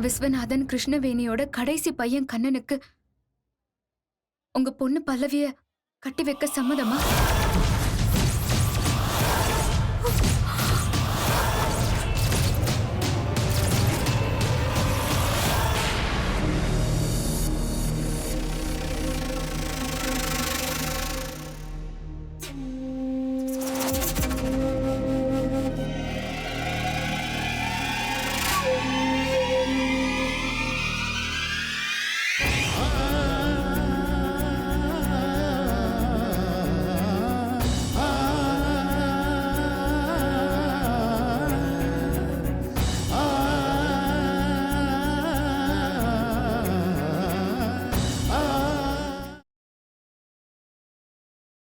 விஸ்வநாதன் கிருஷ்ணவேணியோட கடைசி பையன் கண்ணனுக்கு உங்க பொண்ணு பல்லவிய கட்டி வைக்க சம்மதமா?